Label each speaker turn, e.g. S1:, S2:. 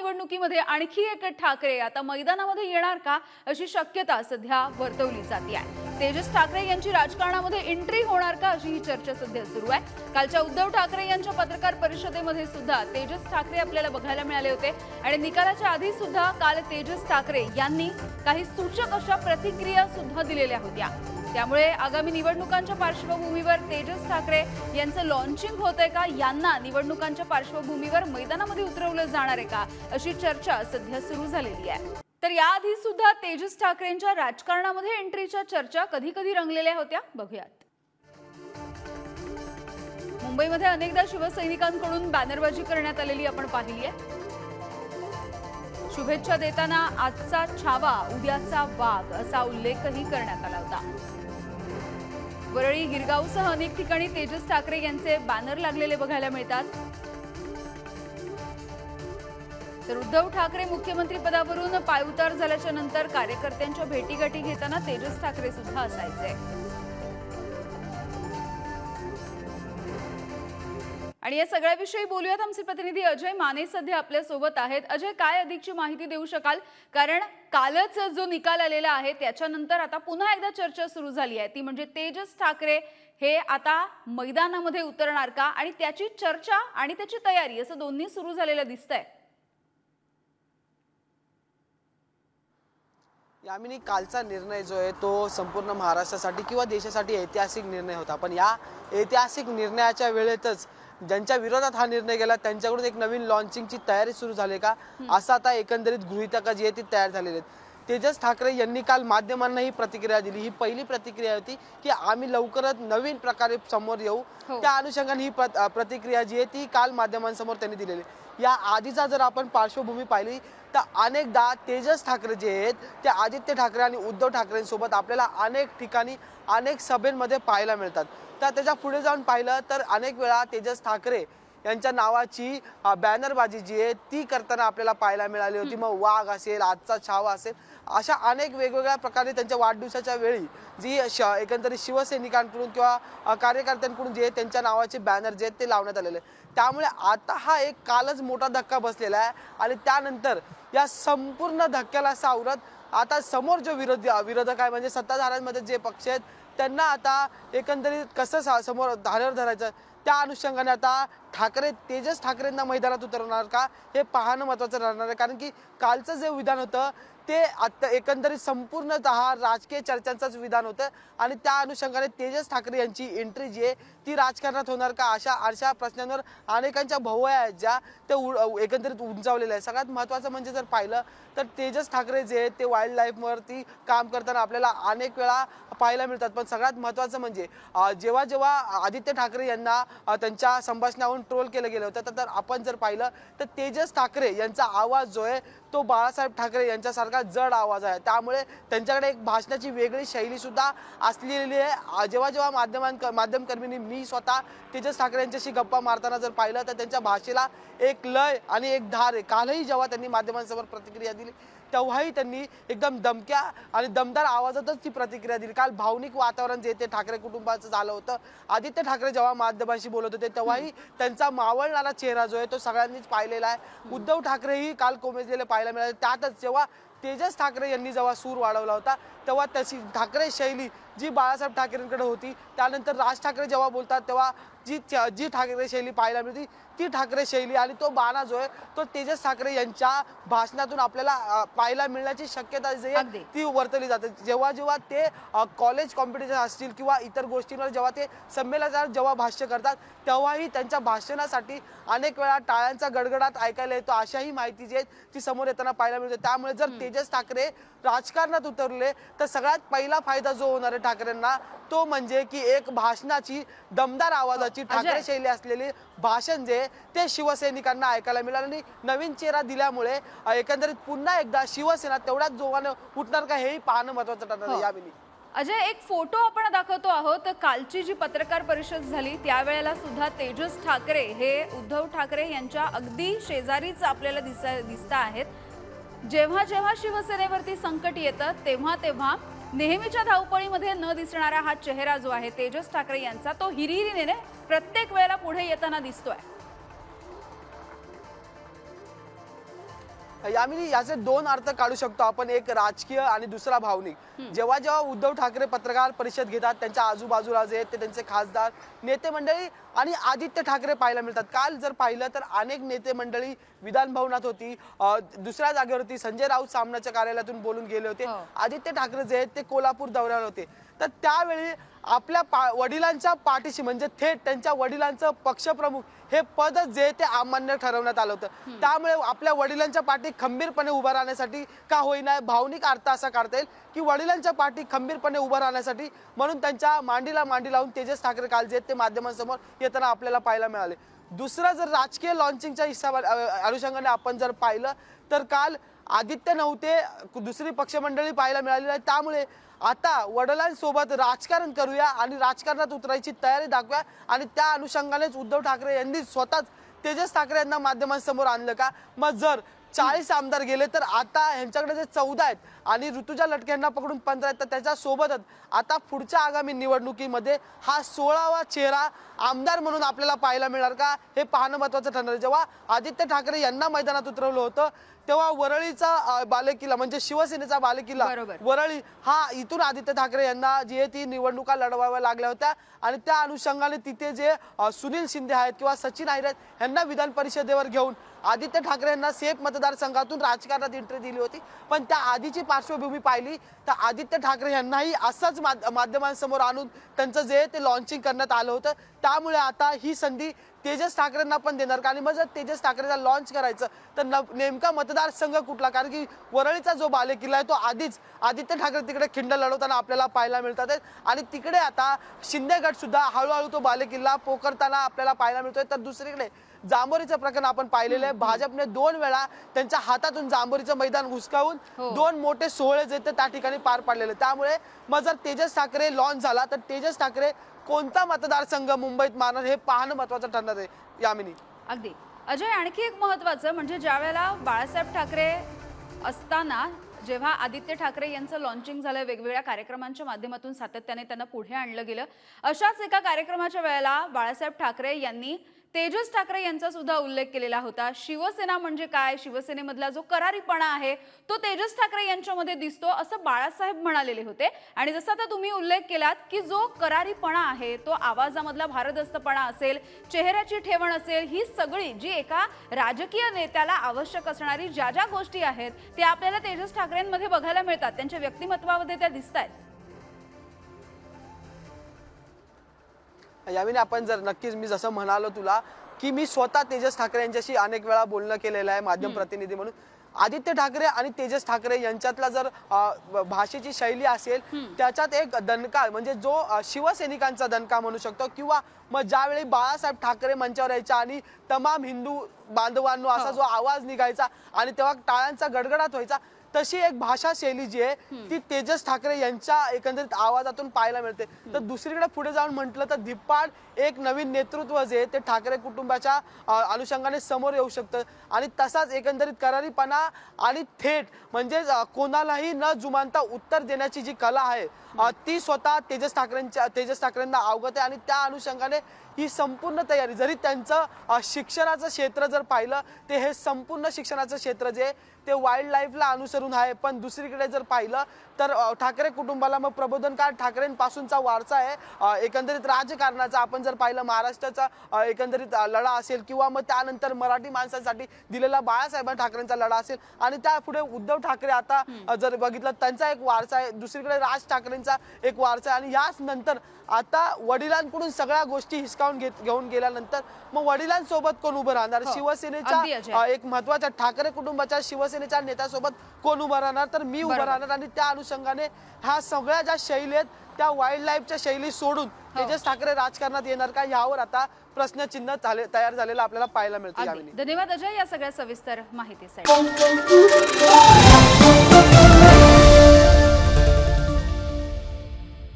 S1: निवडणुकीमध्ये आणखी एक ठाकरे आता मैदानामध्ये येणार का अशी शक्यता सध्या वर्तवली जाते आहे. तेजस ठाकरे यांची राजकारणामध्ये एंट्री होणार का अशी ही चर्चा सध्या सुरू आहे. कालच्या उद्धव ठाकरे यांच्या पत्रकार परिषदेमध्ये सुद्धा तेजस ठाकरे आपल्याला बघायला मिळाले होते. आणि निकालाच्या आधी सुद्धा काल तेजस ठाकरे यांनी काही सूचक अशा प्रतिक्रिया सुद्धा दिलेल्या होत्या. त्यामुळे आगामी निवडणुकांच्या पार्श्वभूमीवर तेजस ठाकरे यांचं लॉन्चिंग होत आहे का? यांना निवडणुकांच्या पार्श्वभूमीवर मैदानामध्ये उतरवलं जाणार आहे का? अशी चर्चा सध्या सुरू झालेली आहे. तर याआधी सुद्धा तेजस ठाकरेंच्या राजकारणामध्ये एंट्रीच्या चर्चा कधी कधी रंगलेल्या होत्या? बघूयात. मुंबईमध्ये अनेकदा शिवसैनिकांकडून बॅनरबाजी करण्यात आलेली आपण पाहिली आहे. शुभेच्छा देताना आजचा छावा उद्याचा वाघ असा उल्लेखही करण्यात आला होता. वरळी गिरगावसह अनेक ठिकाणी तेजस ठाकरे यांचे बॅनर लागलेले बघायला मिळतात. तर उद्धव ठाकरे मुख्यमंत्री पदावरून पायउतार झाल्याच्यानंतर कार्यकर्त्यांच्या भेटीगाठी घेताना तेजस ठाकरे सुद्धा असायचे. आणि या सगळ्याविषयी बोलूयात आमचे प्रतिनिधी अजय माने सध्या आपल्यासोबत आहेत. अजय काय अधिकची माहिती देऊ शकाल? कारण कालच जो निकाल आलेला आहे त्याच्यानंतर आता पुन्हा एकदा चर्चा सुरू झाली आहे. ती म्हणजे तेजस ठाकरे हे आता मैदानामध्ये उतरणार का? आणि त्याची चर्चा आणि त्याची तयारी असं दोन्ही सुरू झालेलं दिसतंय.
S2: यामिनी कालचा निर्णय जो आहे तो संपूर्ण महाराष्ट्रासाठी किंवा देशासाठी ऐतिहासिक निर्णय होता. पण या ऐतिहासिक निर्णयाच्या वेळेतच ज्यांच्या विरोधात हा निर्णय गेला त्यांच्याकडून एक नवीन लॉन्चिंगची तयारी सुरू झाली का? असं आता एकंदरीत गृहितका जी आहे ती तयार झालेली आहेत. तेजस ठाकरे यांनी काल माध्यमांना ही प्रतिक्रिया दिली. ही पहिली प्रतिक्रिया होती की आम्ही लवकरच नवीन प्रकारे समोर येऊ.
S1: हो.
S2: त्या अनुषंगाने ही प्रत- प्रतिक्रिया जी आहे ती काल माध्यमांसमोर त्यांनी दिलेली या आधीचा जर आपण पार्श्वभूमी पाहिली तर अनेकदा तेजस ठाकरे जे आहेत ते आदित्य ठाकरे आणि उद्धव ठाकरेंसोबत आपल्याला अनेक ठिकाणी अनेक सभेंमध्ये पाहायला मिळतात. तर त्याच्या पुढे जाऊन पाहिलं तर अनेक वेळा तेजस ठाकरे यांच्या नावाची बॅनरबाजी जी आहे ती करताना आपल्याला पाहायला मिळाली होती मग वाघ असेल आजचा छावा असेल अशा अनेक वेगवेगळ्या प्रकारे त्यांच्या वाढदिवसाच्या वेळी जी श एकंदरीत शिवसैनिकांकडून किंवा कार्यकर्त्यांकडून जे त्यांच्या नावाचे बॅनर जे आहेत ते लावण्यात आलेले. त्यामुळे आता हा एक कालच मोठा धक्का बसलेला आहे आणि त्यानंतर या संपूर्ण धक्क्याला सावरत आता समोर जो विरोधी विरोधक आहे म्हणजे सत्ताधाऱ्यांमध्ये जे पक्ष आहेत त्यांना आता एकंदरीत कसं सा- समोर धारेवर धरायचं त्या अनुषंगाने आता ठाकरे तेजस ठाकरेंना मैदानात उतरवणार का? हे पाहणं महत्वाचं राहणार आहे. कारण की कालचं जे विधान होतं ते आत्ता एकंदरीत संपूर्णतः राजकीय चर्चांचंच विधान होतं. आणि त्या अनुषंगाने तेजस ठाकरे यांची एंट्री जी आहे ती राजकारणात होणार का? अशा अशा प्रश्नांवर अनेकांच्या भोवया आहेत ज्या ते एकंदरीत उंचावलेल्या आहेत. सगळ्यात महत्त्वाचं म्हणजे जर पाहिलं तर तेजस ठाकरे जे आहेत ते वाईल्ड लाईफवरती काम करताना आपल्याला अनेक वेळा पाहायला मिळतात. पण सगळ्यात महत्त्वाचं म्हणजे जेव्हा जेव्हा आदित्य ठाकरे यांना त्यांच्या संभाषणाहून म्हणून ट्रोल केलं गेलं होतं. तर- आपण जर पाहिलं तर तेजस ठाकरे यांचा आवाज जो आहे तो बाळासाहेब ठाकरे यांच्यासारखा जड आवाज आहे. त्यामुळे त्यांच्याकडे एक भाषणाची वेगळी शैलीसुद्धा असलेली आहे. जेव्हा जेव्हा माध्यमां माध्यमकर्मींनी मी स्वतः तेजस ठाकरे यांच्याशी गप्पा मारताना जर पाहिलं तर त्यांच्या भाषेला एक लय आणि एक धार आहे. कालही जेव्हा त्यांनी माध्यमांसमोर प्रतिक्रिया दिली तेव्हाही त्यांनी एकदम दमक्या आणि दमदार आवाजातच ती प्रतिक्रिया दिली. काल भावनिक वातावरण जे ते ठाकरे कुटुंबाचं झालं होतं. आदित्य ठाकरे जेव्हा माध्यमांशी बोलत होते तेव्हाही त्यांचा मावळणारा चेहरा जो आहे तो सगळ्यांनीच पाहिलेला आहे. उद्धव ठाकरेही काल कोमेजलेले पाहायला मिळाले. त्यातच जेव्हा तेजस ठाकरे यांनी जेव्हा सूर वाढवला होता तेव्हा त्याची ठाकरे शैली जी बाळासाहेब ठाकरेंकडे होती त्यानंतर राज ठाकरे जेव्हा बोलतात तेव्हा जी जी ठाकरे शैली पाहायला मिळते ती ठाकरे शैली आणि तो बाणा जो आहे तो तेजस ठाकरे यांच्या भाषणातून आपल्याला पाहायला मिळण्याची शक्यता जी. आहे ती वर्तवली जाते. जेव्हा जेव्हा ते कॉलेज कॉम्पिटिशन असतील किंवा इतर गोष्टींवर जेव्हा ते संमेलनात जेव्हा भाष्य करतात तेव्हाही त्यांच्या भाषणासाठी अनेक वेळा टाळ्यांचा गडगडाट ऐकायला येतो अशाही माहिती जी आहे ती समोर येताना पाहायला मिळते. त्यामुळे जर तेजस ठाकरे राजकारणात उतरले तर सगळ्यात पहिला फायदा जो होणार आहे ठाकरेंना तो म्हणजे की एक भाषणाची दमदार आवाजाची ठाकरे शैली असलेली भाषण जे ते शिवसैनिकांना ऐकायला मिळालं. आणि नवीन चेहरा दिल्यामुळे एकंदरीत पुन्हा एकदा शिवसेना तेवढ्याच जोमानं उठणार का हेही पाहणं महत्वाचं ठरणार
S1: हो.
S2: यावेळी.
S1: अजय एक फोटो आपण दाखवतो आहोत. कालची जी पत्रकार परिषद झाली त्यावेळेला सुद्धा तेजस ठाकरे हे उद्धव ठाकरे यांच्या अगदी शेजारीच आपल्याला दिसा दिसत आहेत. जेव्हा जेव्हा शिवसेनेवरती संकट येतं तेव्हा तेव्हा नेहमीच्या धावपळीमध्ये न दिसणारा हा चेहरा जो आहे तेजस ठाकरे यांचा तो हिरिहिरीने प्रत्येक वेळेला पुढे येताना दिसतोय.
S2: यामिनी याचे दोन अर्थ काढू शकतो आपण. एक राजकीय आणि दुसरा भावनिक. जेव्हा जेव्हा उद्धव ठाकरे पत्रकार परिषद घेतात त्यांच्या आजूबाजूला जे आहेत ते त्यांचे खासदार नेते मंडळी आणि आदित्य ठाकरे पाहायला मिळतात. काल जर पाहिलं तर अनेक नेते मंडळी विधान भवनात होती. दुसऱ्या जागेवरती संजय राऊत सामनाच्या कार्यालयातून बोलून गेले होते.
S1: हो.
S2: आदित्य ठाकरे जे आहेत ते कोल्हापूर दौऱ्यावर होते. तर त्यावेळी आपल्या पा वडिलांच्या पाठीशी म्हणजे थेट त्यांच्या वडिलांचं पक्षप्रमुख हे पदच जे ते अमान्य ठरवण्यात आलं होतं. त्यामुळे आपल्या वडिलांच्या पाठी खंबीरपणे उभं राहण्यासाठी का होईना भावनिक अर्थ असा काढता येईल की वडिलांच्या पाठी खंबीरपणे उभं राहण्यासाठी म्हणून त्यांच्या मांडीला मांडी लावून तेजस ठाकरे काल जे ते माध्यमांसमोर येताना आपल्याला पाहायला मिळाले. दुसरं जर राजकीय लॉन्चिंगच्या हिसाबा अनुषंगाने आपण जर पाहिलं तर काल आदित्य नव्हते दुसरी पक्षमंडळी पाहायला मिळाली नाही. त्यामुळे आता वडिलांसोबत राजकारण करूया आणि राजकारणात उतरायची तयारी दाखवूया आणि त्या अनुषंगानेच उद्धव ठाकरे यांनी स्वतःच तेजस ठाकरे यांना माध्यमांसमोर आणलं का? मग जर चाळीस आमदार गेले तर आता ह्यांच्याकडे जे चौदा आहेत आणि ऋतुजा लटके यांना पकडून पंधरा आहेत तर त्याच्यासोबतच आता पुढच्या आगामी निवडणुकीमध्ये हा सोळावा चेहरा आमदार म्हणून आपल्याला पाहायला मिळणार का? हे पाहणं महत्वाचं ठरणार आहे. जेव्हा आदित्य ठाकरे यांना मैदानात उतरवलं होतं तेव्हा वरळीचा बालेकिल्ला म्हणजे शिवसेनेचा बालेकिल्ला. वरळी हा इथून आदित्य ठाकरे यांना जी ती निवडणुका लढवाव्या लागल्या होत्या. आणि त्या अनुषंगाने तिथे जे सुनील शिंदे आहेत किंवा सचिन आहिर आहेत यांना विधान परिषदेवर घेऊन आदित्य ठाकरे यांना सेफ मतदारसंघातून राजकारणात एंट्री दिली होती. पण त्या आधीची पार्श्वभूमी पाहिली तर आदित्य ठाकरे यांनाही असंच माध- माध्यमांसमोर आणून त्यांचं जे ते लॉन्चिंग करण्यात आलं होतं. त्यामुळे आता ही संधी तेजस ठाकरेंना पण देणार. का आणि मग जर तेजस ठाकरेला लॉन्च करायचं तर न- नेमका मतदारसंघ कुठला? कारण की वरळीचा जो बालेकिल्ला आहे तो आधीच आदित्य ठाकरे तिकडे खिंड लढवताना आपल्याला पाहायला मिळतात. आणि तिकडे आता शिंदे गट सुद्धा हळूहळू तो बालेकिल्ला पोखरताना आपल्याला पाहायला मिळतोय. तर दुसरीकडे जांभोरीचं प्रकरण आपण पाहिलेलं आहे. भाजपने दोन वेळा त्यांच्या हातातून जांभोरीचं मैदान हुसकावून
S1: हो.
S2: दोन मोठे सोहळे जे त्या ठिकाणी पार पाडलेले त्यामुळे मग जर तेजस ठाकरे लॉन्च झाला तर तेजस ठाकरे कोणता मतदारसंघ मुंबईत मारणार हे पाहणं महत्वाचं ठरणार आहे. यामिनी.
S1: अगदी. अजय आणखी एक महत्वाचं म्हणजे ज्या वेळेला बाळासाहेब ठाकरे असताना जेव्हा आदित्य ठाकरे यांचं लॉन्चिंग झालं वेगवेगळ्या कार्यक्रमांच्या माध्यमातून सातत्याने त्यांना पुढे आणलं गेलं अशाच एका कार्यक्रमाच्या वेळेला बाळासाहेब ठाकरे यांनी तेजस ठाकरे यांचा सुद्धा उल्लेख केलेला होता. शिवसेना म्हणजे काय? शिवसेनेमधला जो करारीपणा आहे तो तेजस ठाकरे यांच्यामध्ये दिसतो असं बाळासाहेब म्हणालेले होते. आणि जसं आता तुम्ही उल्लेख केलात की जो करारीपणा आहे तो आवाजामधला भारदस्तपणा असेल चेहऱ्याची ठेवण असेल ही सगळी जी एका राजकीय नेत्याला आवश्यक असणारी ज्या ज्या गोष्टी आहेत त्या आपल्याला तेजस ठाकरेंमध्ये बघायला मिळतात. त्यांच्या व्यक्तिमत्वामध्ये त्या दिसत आहेत
S2: यावेळी आपण जर नक्कीच मी जसं म्हणालो तुला की मी स्वतः तेजस ठाकरे यांच्याशी अनेक वेळा बोलणं केलेलं आहे माध्यम प्रतिनिधी म्हणून. आदित्य ठाकरे आणि तेजस ठाकरे यांच्यातला जर भाषेची शैली असेल त्याच्यात एक दणका म्हणजे जो शिवसैनिकांचा दणका म्हणू शकतो किंवा मग ज्यावेळी बाळासाहेब ठाकरे मंचावर यायच्या आणि तमाम हिंदू बांधवांनो असा जो आवाज निघायचा आणि तेव्हा टाळ्यांचा गडगडाट व्हायचा तशी एक भाषा शैली जी आहे ती तेजस ठाकरे यांच्या एकंदरीत आवाजातून पाहायला मिळते. तर दुसरीकडे पुढे जाऊन म्हटलं तर धिप्पाड एक नवीन नेतृत्व जे ते ठाकरे कुटुंबाच्या अनुषंगाने समोर येऊ शकतं. आणि तसाच एकंदरीत करारीपणा आणि थेट म्हणजे कोणालाही न जुमानता उत्तर देण्याची जी कला आहे ती स्वतः तेजस ठाकरेंच्या तेजस ठाकरेंना अवगत आहे. आणि त्या अनुषंगाने ही संपूर्ण तयारी जरी त्यांचं शिक्षणाचं क्षेत्र जर पाहिलं ते हे संपूर्ण शिक्षणाचं क्षेत्र जे ते वाईल्ड लाईफला अनुसरून आहे. पण दुसरीकडे जर पाहिलं तर ठाकरे कुटुंबाला मग प्रबोधनकार ठाकरेंपासूनचा वारसा आहे. एकंदरीत राजकारणाचा आपण जर पाहिलं महाराष्ट्राचा एकंदरीत लढा असेल किंवा मग त्यानंतर मराठी माणसांसाठी दिलेला बाळासाहेब ठाकरेंचा लढा असेल. आणि त्यापुढे उद्धव ठाकरे आता जर बघितलं त्यांचा एक वारसा आहे. दुसरीकडे राज ठाकरेंचा एक वारसा आहे. आणि याच नंतर आता वडिलांकडून सगळ्या गोष्टी हिसकावून घेत घेऊन गेल्यानंतर मग वडिलांसोबत कोण उभं राहणार?
S1: हो.
S2: शिवसेनेच्या एक महत्त्वाच्या ठाकरे कुटुंबाच्या शिवसेनेच्या नेत्यासोबत कोण उभं राहणार तर मी उभं. राहणार आणि त्या अनुषंगाने ह्या सगळ्या ज्या शैली आहेत त्या वाईल्ड लाईफच्या शैली सोडून
S1: हो.
S2: तेजस ठाकरे राजकारणात येणार का यावर आता प्रश्नचिन्ह झाले तयार झालेलं आपल्याला पाहायला मिळतं
S1: धन्यवाद अजय या सगळ्या सविस्तर माहितीसाठी